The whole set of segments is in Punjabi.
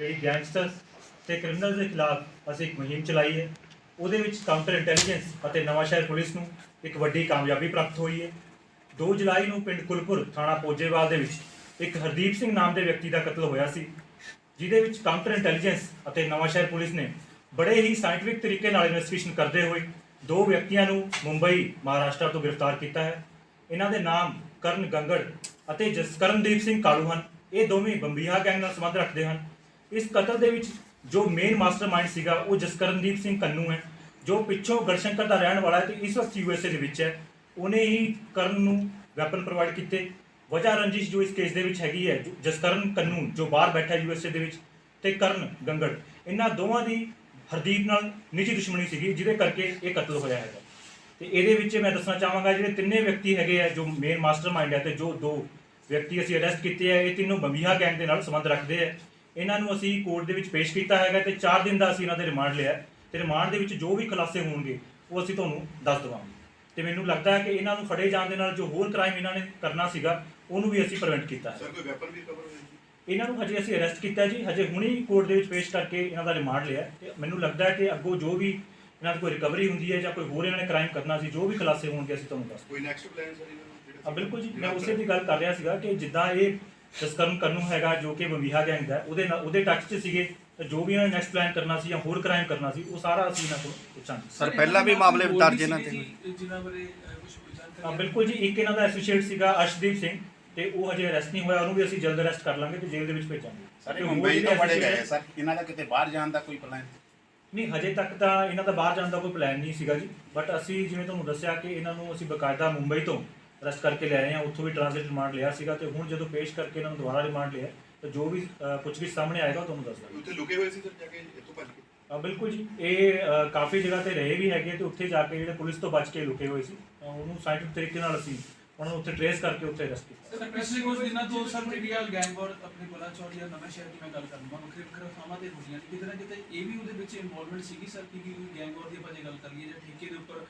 ਜਿਹੜੀ ਗੈਂਗਸਟਰਸ ਤੇ ਕ੍ਰਿਮੀਨਲਸ ਦੇ ਖਿਲਾਫ ਅਸੀਂ ਇੱਕ ਮੁਹਿੰਮ ਚਲਾਈ ਹੈ। ਉਹਦੇ ਵਿੱਚ ਕਾਊਂਟਰ ਇੰਟੈਲੀਜੈਂਸ ਅਤੇ ਨਵਾਂਸ਼ਹਿਰ ਪੁਲਿਸ ਨੂੰ ਇੱਕ ਵੱਡੀ ਕਾਮਯਾਬੀ ਪ੍ਰਾਪਤ ਹੋਈ ਹੈ। 2 ਜੁਲਾਈ ਨੂੰ ਪਿੰਡ ਕੁਲਪੁਰ ਥਾਣਾ ਪੋਜੇਵਾਲ ਦੇ ਵਿੱਚ ਇੱਕ ਹਰਦੀਪ ਸਿੰਘ ਨਾਮ ਦੇ ਵਿਅਕਤੀ ਦਾ ਕਤਲ ਹੋਇਆ ਸੀ, ਜਿਹਦੇ ਵਿੱਚ ਕਾਊਂਟਰ ਇੰਟੈਲੀਜੈਂਸ ਅਤੇ ਨਵਾਂਸ਼ਹਿਰ ਪੁਲਿਸ ਨੇ ਬੜੇ ਹੀ ਸਾਇੰਟਿਫਿਕ ਤਰੀਕੇ ਨਾਲ ਇਨਵੈਸਟੀਗੇਸ਼ਨ ਕਰਦੇ ਹੋਏ ਦੋ ਵਿਅਕਤੀਆਂ ਨੂੰ ਮੁੰਬਈ, ਮਹਾਰਾਸ਼ਟਰ ਤੋਂ ਗ੍ਰਿਫਤਾਰ ਕੀਤਾ ਹੈ। ਇਹਨਾਂ ਦੇ ਨਾਮ ਕਰਨ ਗੰਗੜ ਅਤੇ ਜਸਕਰਨਦੀਪ ਸਿੰਘ ਕਾਲੂ ਹਨ ਇਹ ਦੋਵੇਂ ਬੰਬੀਹਾ ਗੈਂਗ ਨਾਲ ਸੰਬੰਧ ਰੱਖਦੇ ਹਨ। ਇਸ ਕਤਲ ਦੇ ਵਿੱਚ ਜੋ ਮੇਨ ਮਾਸਟਰਮਾਈਂਡ ਸੀਗਾ, ਉਹ ਜਸਕਰਨਦੀਪ ਸਿੰਘ ਕੰਨੂ ਹੈ, ਜੋ ਪਿੱਛੋਂ ਗੜਸ਼ੰਕਰ ਦਾ ਰਹਿਣ ਵਾਲਾ ਹੈ ਤੇ ਇਸ ਵਕਤ ਯੂਐਸਏ ਦੇ ਵਿੱਚ ਹੈ। ਉਹਨੇ ਹੀ ਕਰਨ ਨੂੰ ਵੈਪਨ ਪ੍ਰੋਵਾਈਡ ਕੀਤੇ। ਵਜ੍ਹਾ ਰੰਜਿਸ਼ ਜੋ ਇਸ ਕੇਸ ਦੇ ਵਿੱਚ ਹੈਗੀ ਹੈ ਜਸਕਰਨ ਕੰਨੂ, ਜੋ ਬਾਹਰ ਬੈਠਾ ਯੂਐਸਏ ਦੇ ਵਿੱਚ, ਤੇ ਕਰਨ ਗੰਗੜ। ਇਹਨਾਂ ਦੋਵਾਂ ਦੀ ਹਰਦੀਪ ਨਾਲ ਨਿੱਜੀ ਦੁਸ਼ਮਣੀ ਸੀਗੀ, ਜਿਹਦੇ ਕਰਕੇ ਇਹ ਕਤਲ ਹੋਇਆ ਹੈਗਾ। ਤੇ ਇਹਦੇ ਵਿੱਚ ਮੈਂ ਦੱਸਣਾ ਚਾਹਾਂਗਾ, ਜਿਹੜੇ ਤਿੰਨੇ ਵਿਅਕਤੀ ਹੈਗੇ ਆ, ਜੋ ਮੇਨ ਮਾਸਟਰਮਾਈਂਡ ਹੈ ਤੇ ਜੋ ਦੋ ਵਿਅਕਤੀ ਅਸੀਂ ਅਰੈਸਟ ਕੀਤੇ ਆ, ਇਹ ਤਿੰਨੋਂ ਬੰਬੀਹਾ ਗੈਂਗ ਦੇ ਨਾਲ ਸੰਬੰਧ ਰੱਖਦੇ ਆ। ਇਹਨਾਂ ਨੂੰ ਅਸੀਂ ਕੋਰਟ ਦੇ ਵਿੱਚ ਪੇਸ਼ ਕੀਤਾ ਹੈਗਾ ਤੇ 4 ਦਿਨ ਦਾ ਅਸੀਂ ਇਹਨਾਂ ਦੇ ਰਿਮਾਂਡ ਲਿਆ ਤੇ ਰਿਮਾਂਡ ਦੇ ਵਿੱਚ ਜੋ ਵੀ ਖੁਲਾਸੇ ਹੋਣਗੇ ਉਹ ਅਸੀਂ ਤੁਹਾਨੂੰ ਦੱਸ ਦੇਵਾਂਗੇ। ਤੇ ਮੈਨੂੰ ਲੱਗਦਾ ਹੈ ਕਿ ਇਹਨਾਂ ਨੂੰ ਫੜੇ ਜਾਣ ਦੇ ਨਾਲ ਜੋ ਹੋਰ ਕ੍ਰਾਈਮ ਇਹਨਾਂ ਨੇ ਕਰਨਾ ਸੀਗਾ ਉਹਨੂੰ ਵੀ ਅਸੀਂ ਪ੍ਰੀਵੈਂਟ ਕੀਤਾ ਹੈ। ਸਰ ਕੋਈ ਵੈਪਨ ਵੀ ਕਵਰ ਜੀ? ਇਹਨਾਂ ਨੂੰ ਹਜੇ ਅਸੀਂ ਅਰੈਸਟ ਕੀਤਾ ਜੀ। ਹਜੇ ਹੁਣੇ ਹੀ ਕੋਰਟ ਦੇ ਵਿੱਚ ਪੇਸ਼ ਕਰਕੇ ਇਹਨਾਂ ਦਾ ਰਿਮਾਂਡ ਲਿਆ ਤੇ ਮੈਨੂੰ ਲੱਗਦਾ ਹੈ ਕਿ ਅੱਗੋਂ ਜੋ ਵੀ ਇਹਨਾਂ ਦੀ ਕੋਈ ਰਿਕਵਰੀ ਹੁੰਦੀ ਹੈ ਜਾਂ ਕੋਈ ਹੋਰ ਇਹਨਾਂ ਨੇ ਕ੍ਰਾਈਮ ਕਰਨਾ ਸੀ ਜੋ ਵੀ ਖੁਲਾਸੇ ਹੋਣਗੇ ਅਸੀਂ ਤੁਹਾਨੂੰ ਦੱਸ ਕੋਈ ਨੈਕਸਟ ਪਲਾਨ ਸਰ ਇਹਨਾਂ ਨੂੰ ਬਿਲਕੁਲ ਜੀ। ਮੈਂ ਉਸੇ ਦੀ ਗੱਲ ਕਰ ਰਿਹਾ ਸੀਗਾ ਕਿ ਜਿੱਦਾਂ ਇਹ ਜਸਕਰਨ ਕਰਨੂ ਹੈਗਾ ਜੋ ਕਿ ਬੰਬੀਹਾ ਗੈਂਗ ਦਾ ਹੈ, ਉਹਦੇ ਨਾਲ ਉਹਦੇ ਟੱਚ 'ਚ ਸੀਗੇ ਤੇ ਜੋ ਵੀ ਇਹਨਾਂ ਨੇ ਨੈਕਸਟ ਪਲਾਨ ਕਰਨਾ ਸੀ ਜਾਂ ਹੋਰ ਕ੍ਰਾਈਮ ਕਰਨਾ ਸੀ ਉਹ ਸਾਰਾ ਅਸੀਂ ਇਹਨਾਂ ਕੋਲ ਪੁੱਛਾਂਗੇ। ਸਰ ਪਹਿਲਾਂ ਵੀ ਮਾਮਲੇ ਦਰਜ ਇਹਨਾਂ ਤੇ ਹੋਏ। ਜਿਨ੍ਹਾਂ ਬਾਰੇ ਕੁਝ ਹਾਂ ਬਿਲਕੁਲ ਜੀ। ਇੱਕ ਇਹਨਾਂ ਦਾ ਐਸੋਸੀਏਟ ਸੀਗਾ ਅਰਸ਼ਦੀਪ ਸਿੰਘ ਤੇ ਉਹ ਹਜੇ ਅਰੈਸਟ ਨਹੀਂ ਹੋਇਆ। ਉਹਨੂੰ ਵੀ ਅਸੀਂ ਜਲਦ ਅਰੈਸਟ ਕਰ ਲਾਂਗੇ ਤੇ ਜੇਲ੍ਹ ਦੇ ਵਿੱਚ ਭੇਜਾਂਗੇ। ਸਰ ਤੇ ਇਹ ਹੋਰ ਮੁੰਬਈ ਜਿਹੜੇ ਤੋਂ ਫੜੇ ਗਏ। associate- ਸਰ ਇਹਨਾਂ ਦਾ ਕਿਤੇ ਬਾਹਰ ਜਾਣ ਦਾ ਕੋਈ ਪਲਾਨ ਨਹੀਂ ਹਜੇ ਤੱਕ ਤਾਂ ਇਹਨਾਂ ਦਾ ਬਾਹਰ ਜਾਣ ਦਾ ਕੋਈ ਪਲਾਨ ਨਹੀਂ ਸੀਗਾ ਜੀ। ਬਟ ਅਸੀਂ ਜਿਵੇਂ ਤੁਹਾਨੂੰ ਦੱਸਿਆ ਕਿ ਇਹਨਾਂ ਨੂੰ ਅਸੀਂ ਬਕਾਇਦਾ ਮੁੰਬਈ ਤੋਂ ਅਰੈਸਟ ਕਰਕੇ ਲੈ ਆਏ ਹਾਂ ਉੱਥੋਂ ਵੀ ਟ੍ਰਾਂਜ਼ਿਟ ਰਿਮਾਂਡ ਲਿਆ ਸੀਗਾ ਤੇ ਹੁਣ ਜਦੋਂ ਪੇਸ਼ ਕਰਕੇ ਇਹਨਾਂ ਨੂੰ ਦੁਬਾਰਾ ਰਿਮਾਂਡ ਲਿਆ ਤਾਂ ਜੋ ਵੀ ਕੁਝ ਵੀ ਸਾਹਮਣੇ ਆਏਗਾ ਤੁਹਾਨੂੰ ਦੱਸ ਦਾਂਗੇ। ਉੱਥੇ ਲੁਕੇ ਹੋਏ ਸੀ ਸਰ ਜਾ ਕੇ ਇੱਥੋਂ ਭੱਜ ਕੇ? ਬਿਲਕੁਲ ਜੀ। ਇਹ ਕਾਫੀ ਜਗ੍ਹਾ ਤੇ ਰਹੇ ਵੀ ਹੈਗੇ ਤੇ ਉੱਥੇ ਜਾ ਕੇ ਜਿਹੜੇ ਪੁਲਿਸ ਤੋਂ ਬਚ ਕੇ ਲੁਕੇ ਹੋਏ ਸੀ। ਉਹਨੂੰ ਸਾਇੰਟਿਫਿਕ ਤਰੀਕੇ ਨਾਲ ਅਸੀਂ ਉਹਨਾਂ ਨੂੰ ਉੱਥੇ ਟਰੇਸ ਕਰਕੇ ਉੱਥੇ ਅਰੈਸਟ ਕੀਤਾ। ਸਰ ਪਿਛਲੇ ਕੁਝ ਦਿਨਾਂ ਤੋਂ ਸਰ ਮੀਡੀਆ ਗੈਂਗ ਔਰ ਆਪਣੇ ਬਲਾਚੌਰ ਜਾਂ ਨਵੇਂ ਸ਼ਹਿਰ ਦੀ ਮੈਂ ਗੱਲ ਕਰੂੰਗਾ ਵੱਖਰੇ ਵੱਖਰੇ ਥਾਵਾਂ ਤੇ ਹੋਈਆਂ ਨੇ ਕਿਤੇ ਨਾ ਕਿਤੇ ਇਹ ਵੀ ਉਹਦੇ ਵਿੱਚ ਇਨਵੋਲਵਮੈਂਟ ਸੀਗੀ ਸਰ ਕਿ ਕੋਈ ਗੈਂਗ ਔਰ ਦੀ ਆਪਾਂ ਜੇ ਗੱਲ ਕਰ ਲਈਏ ਜਾਂ ਠੇਕੇ ਦੇ ਉੱਪਰ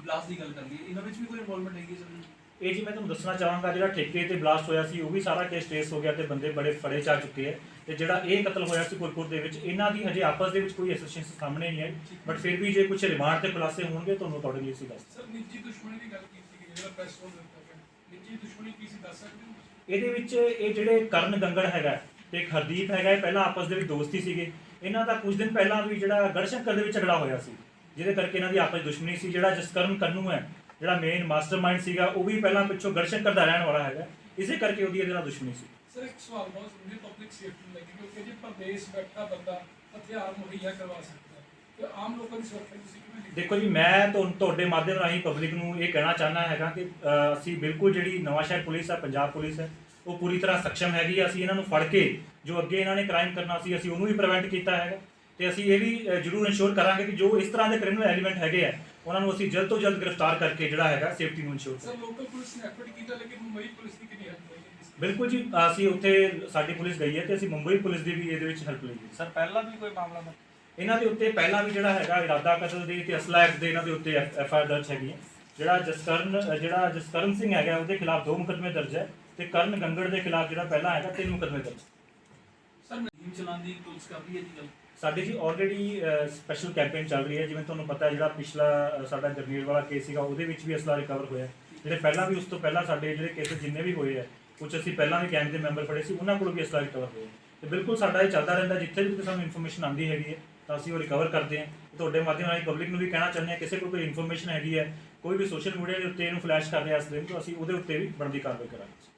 ਬਲਾਸਟ ਦੀ ਗੱਲ ਕਰ ਲਈਏ ਇਹਨਾਂ ਵਿੱਚ ਵੀ ਕੋਈ ਇਨਵੋਲਵਮੈਂਟ ਹੈਗੀ ਸਰ? ਇਹ ਜੀ ਮੈਂ ਤੁਹਾਨੂੰ ਦੱਸਣਾ ਚਾਹਾਂਗਾ ਜਿਹੜਾ ਠੇਕੇ ਤੇ ਬਲਾਸਟ ਹੋਇਆ ਸੀ ਉਹ ਵੀ ਸਾਰਾ ਕੇਸ ਟ੍ਰੇਸ ਹੋ ਗਿਆ ਤੇ ਬੰਦੇ ਬੜੇ ਫੜੇ ਚਾ ਚੁੱਕੇ ਹੈ ਤੇ ਜਿਹੜਾ ਇਹ ਕਤਲ ਹੋਇਆ ਸੀ ਕੁਰਕੁਰ ਦੇ ਵਿੱਚ ਇਹਨਾਂ ਦੀ ਹਜੇ ਆਪਸ ਦੇ ਵਿੱਚ ਕੋਈ ਐਸੋਸੀਏਸ਼ਨ ਸਾਹਮਣੇ ਨਹੀਂ ਆਈ ਬਟ ਫਿਰ ਵੀ ਜੇ ਕੁਝ ਰਿਮਾਂਡ ਤੇ ਖੁਲਾਸੇ ਹੋਣਗੇ ਤੁਹਾਨੂੰ ਅਕੋਰਡਿੰਗਲੀ ਅਸੀਂ ਦੱਸ ਸਰ ਨਿੱਜੀ ਦੁਸ਼ਮਣੀ ਦੀ ਗੱਲ ਕੀਤੀ ਗਈ ਜਿਹੜਾ ਪ੍ਰੈਸ ਕੋਲ ਦਿੱਤਾ ਗਿਆ। ਨਿੱਜੀ ਦੁਸ਼ਮਣੀ ਕੀ ਸੀ ਦੱਸ ਸਕਦੇ ਹੋ? ਇਹਦੇ ਵਿੱਚ ਇਹ ਜਿਹੜੇ ਕਰਨ ਗੰਗੜ ਹੈਗਾ ਤੇ ਇੱਕ ਹਰਦੀਪ ਹੈਗਾ ਇਹ ਪਹਿਲਾਂ ਆਪਸ ਦੇ ਵਿੱਚ ਦੋਸਤੀ ਸੀਗੇ। ਇਹਨਾਂ ਦਾ ਕੁਝ ਦਿਨ ਪਹਿਲਾਂ ਵੀ ਜਿਹੜਾ ਗੜਸ਼ੰਕਰ ਦੇ ਵਿੱਚ ਝਗੜਾ ਹੋਇਆ ਸੀ ਜਿਹਦੇ ਕਰਕੇ ਇਹਨਾਂ ਦੀ ਆਪਸ ਦੁਸ਼ਮਣੀ ਸੀ ਜਿਹੜਾ ਜਸਕਰਨ ਕੰਨੂ ਹੈ ਜਿਹੜਾ ਮੇਨ ਮਾਸਟਰਮਾਈਂਡ ਸੀਗਾ ਉਹ ਵੀ ਪਹਿਲਾਂ ਪਿੱਛੋਂ ਗੜਸ਼ੰਕਰ ਦਾ ਰਹਿਣ ਵਾਲਾ ਹੈਗਾ। ਇਸੇ ਕਰਕੇ ਉਹਦੀ ਇਹਦੇ ਨਾਲ ਦੁਸ਼ਮਣੀ ਸੀ। ਸਰ ਇੱਕ ਸਵਾਲ ਬਹੁਤ ਜ਼ਰੂਰੀ ਪਬਲਿਕ ਸੇਫਟੀ ਨੂੰ ਲੈ ਕੇ ਕਿਉਂਕਿ ਜੇ ਪ੍ਰਦੇਸ਼ ਬੈਠਾ ਬੰਦਾ ਹਥਿਆਰ ਮੁਹੱਈਆ ਕਰਵਾ ਸਕਦਾ ਹੈ ਤੇ ਆਮ ਲੋਕਾਂ ਦੀ ਸੁਰੱਖਿਆ ਤੁਸੀਂ ਕਿਵੇਂ ਦੇਖਦੇ ਦੇਖੋ ਜੀ ਮੈਂ ਤੁਹਾਨੂੰ ਤੁਹਾਡੇ ਮਾਧਿਅਮ ਰਾਹੀਂ ਪਬਲਿਕ ਨੂੰ ਇਹ ਕਹਿਣਾ ਚਾਹੁੰਦਾ ਹੈਗਾ ਕਿ ਅ, ਅਸੀਂ ਬਿਲਕੁਲ ਜਿਹੜੀ ਨਵਾਂਸ਼ਹਿਰ ਪੁਲਿਸ ਹੈ ਪੰਜਾਬ ਪੁਲਿਸ ਹੈ ਉਹ ਪੂਰੀ ਤਰ੍ਹਾਂ ਸક્ષਮ ਹੈਗੀ ਹੈ। ਅਸੀਂ ਇਹਨਾਂ ਨੂੰ ਫੜ ਕੇ ਜੋ ਅੱਗੇ ਇਹਨਾਂ ਨੇ ਕ੍ਰਾਈਮ ਕਰਨਾ ਸੀ ਅਸੀਂ ਉਹਨੂੰ ਵੀ ਪ੍ਰੀਵੈਂਟ ਕੀਤਾ ਹੈਗਾ। ਤੇ ਅਸੀਂ ਇਹ ਵੀ ਅ, ਜ਼ਰੂਰ ਇਨਸ਼ੋਰ ਕਰਾਂਗੇ ਕਿ ਜੋ ਇਸ ਤਰ੍ਹਾਂ ਦੇ ਕ੍ਰਿਮੀਨਲ ਐਲੀਮੈਂਟ ਹੈਗੇ ਆ ਉਹਨਾਂ ਨੂੰ ਅਸੀਂ ਜਲਦ ਤੋਂ ਜਲਦ ਗ੍ਰਿਫਤਾਰ ਕਰਕੇ ਜਿਹੜਾ ਹੈਗਾ ਸੇਫਟੀ ਨੂੰ ਇਨਸ਼ੋਰ ਸਰ ਲੋਕਲ ਪੁਲਿਸ ਨੇ ਐਫਰਟ ਕੀਤਾ ਲੇਕਿਨ ਮੁੰਬਈ ਪੁਲਿਸ ਦੀ ਕਿੰਨੀ ਹੈਲਪ ਹੋਈ ਹੈ? ਇਸ ਬਿਲਕੁਲ ਜੀ ਅਸੀਂ ਉੱਥੇ ਸਾਡੀ ਪੁਲਿਸ ਗਈ ਹੈ ਤੇ ਅਸੀਂ ਮੁੰਬਈ ਪੁਲਿਸ ਦੀ ਵੀ ਇਹਦੇ ਵਿੱਚ ਹੈਲਪ ਲਈ ਹੈ। ਸਰ ਪਹਿਲਾਂ ਵੀ ਕੋਈ ਮਾਮਲਾ ਦਾ ਇਹਨਾਂ ਦੇ ਉੱਤੇ ਪਹਿਲਾਂ ਵੀ ਜਿਹੜਾ ਹੈਗਾ ਇਰਾਦਾ ਕਤਲ ਦੀ ਤੇ ਅਸਲਾ ਐਕਟ ਦੇ ਇਹਨਾਂ ਦੇ ਉੱਤੇ ਐਫ ਆਈ ਦਰਜ ਹੈਗੀ ਹੈ। ਜਿਹੜਾ ਜਸਕਰਨ ਅ, ਜਿਹੜਾ ਜਸਕਰਨ ਸਿੰਘ ਹੈਗਾ ਉਹਦੇ ਖਿਲਾਫ ਦੋ ਮੁਕੱਦਮੇ ਦਰਜ ਹੈ ਤੇ ਕਰਨ ਗੰਗੜ ਦੇ ਖਿਲਾਫ ਜਿਹੜਾ ਪਹਿਲਾਂ ਹੈਗਾ ਤਿੰਨ ਮੁਕੱਦਮੇ ਦਰਜ ਸਰ ਮੁਹਿੰਮ ਚਲਾਉਣ ਦੀ ਪੁਲਿਸ ਕਰ ਰਹੀ ਹੈ ਜੀ ਗੱਲ। ਸਾਡੇ ਜੀ ਆਲਰੇਡੀ ਸਪੈਸ਼ਲ ਕੈਂਪੇਨ ਚੱਲ ਰਹੀ ਹੈ। ਜਿਵੇਂ ਤੁਹਾਨੂੰ ਪਤਾ ਹੈ, ਜਿਹੜਾ ਪਿਛਲਾ ਸਾਡਾ ਗਰਨੀਰ ਵਾਲਾ ਕੇਸ ਸੀਗਾ, ਉਹਦੇ ਵਿੱਚ ਵੀ ਅਸਲਾ ਰਿਕਵਰ ਹੋਇਆ ਜਿਹੜੇ ਪਹਿਲਾਂ ਵੀ ਉਸ ਤੋਂ ਪਹਿਲਾਂ ਸਾਡੇ ਜਿਹੜੇ ਕੇਸ ਜਿੰਨੇ ਵੀ ਹੋਏ ਆ ਕੁਝ ਅਸੀਂ ਪਹਿਲਾਂ ਵੀ ਕੈਂਪ ਦੇ ਮੈਂਬਰ ਫੜੇ ਸੀ, ਉਹਨਾਂ ਕੋਲ ਵੀ ਅਸਲਾ ਰਿਕਵਰ ਹੋਇਆ ਤੇ ਬਿਲਕੁਲ ਸਾਡਾ ਇਹ ਚੱਲਦਾ ਰਹਿੰਦਾ ਜਿੱਥੇ ਵੀ ਸਾਨੂੰ ਇਨਫੋਰਮੇਸ਼ਨ ਆਉਂਦੀ ਹੈਗੀ ਹੈ, ਤਾਂ ਅਸੀਂ ਉਹ ਰਿਕਵਰ ਕਰਦੇ ਹਾਂ। ਤੁਹਾਡੇ ਮਾਧਿਅਮ ਰਾਹੀਂ ਪਬਲਿਕ ਨੂੰ ਵੀ ਕਹਿਣਾ ਚਾਹੁੰਦੇ ਹਾਂ, ਕਿਸੇ ਕੋਲ ਕੋਈ ਇਨਫੋਰਮੇਸ਼ਨ ਹੈਗੀ ਹੈ, ਕੋਈ ਵੀ ਸੋਸ਼ਲ ਮੀਡੀਆ ਦੇ ਉੱਤੇ ਇਹਨੂੰ ਫਲੈਸ਼ ਕਰ ਰਿਹਾ ਇਸ ਦਿਨ, ਤੋਂ ਅਸੀਂ ਉਹਦੇ ਉੱਤੇ ਵੀ ਬਣਦੀ ਕਾਰਵਾਈ ਕਰਾਂਗੇ।